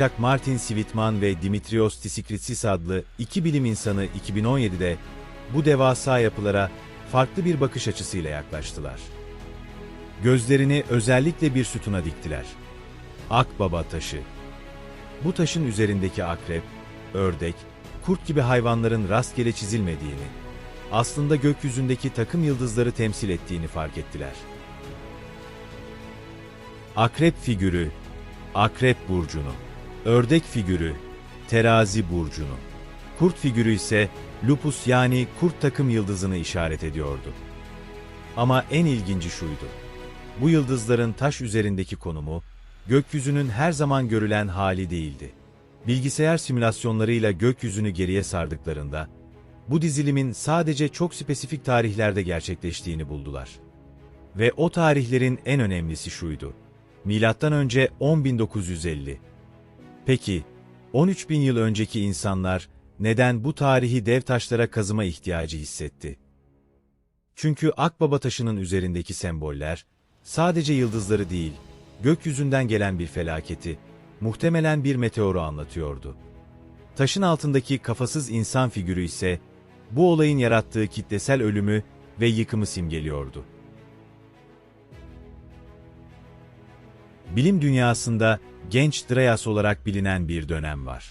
Ancak Martin Svitman ve Dimitrios Tsikritsis adlı iki bilim insanı 2017'de bu devasa yapılara farklı bir bakış açısıyla yaklaştılar. Gözlerini özellikle bir sütuna diktiler. Akbaba taşı. Bu taşın üzerindeki akrep, ördek, kurt gibi hayvanların rastgele çizilmediğini, aslında gökyüzündeki takım yıldızları temsil ettiğini fark ettiler. Akrep figürü, akrep burcunu, ördek figürü, terazi burcunu, kurt figürü ise lupus yani kurt takım yıldızını işaret ediyordu. Ama en ilginci şuydu. Bu yıldızların taş üzerindeki konumu, gökyüzünün her zaman görülen hali değildi. Bilgisayar simülasyonlarıyla gökyüzünü geriye sardıklarında, bu dizilimin sadece çok spesifik tarihlerde gerçekleştiğini buldular. Ve o tarihlerin en önemlisi şuydu. Milattan önce 10.950. Peki, 13.000 yıl önceki insanlar neden bu tarihi dev taşlara kazıma ihtiyacı hissetti? Çünkü Akbaba taşının üzerindeki semboller, sadece yıldızları değil, gökyüzünden gelen bir felaketi, muhtemelen bir meteoru anlatıyordu. Taşın altındaki kafasız insan figürü ise, bu olayın yarattığı kitlesel ölümü ve yıkımı simgeliyordu. Bilim dünyasında genç Dryas olarak bilinen bir dönem var.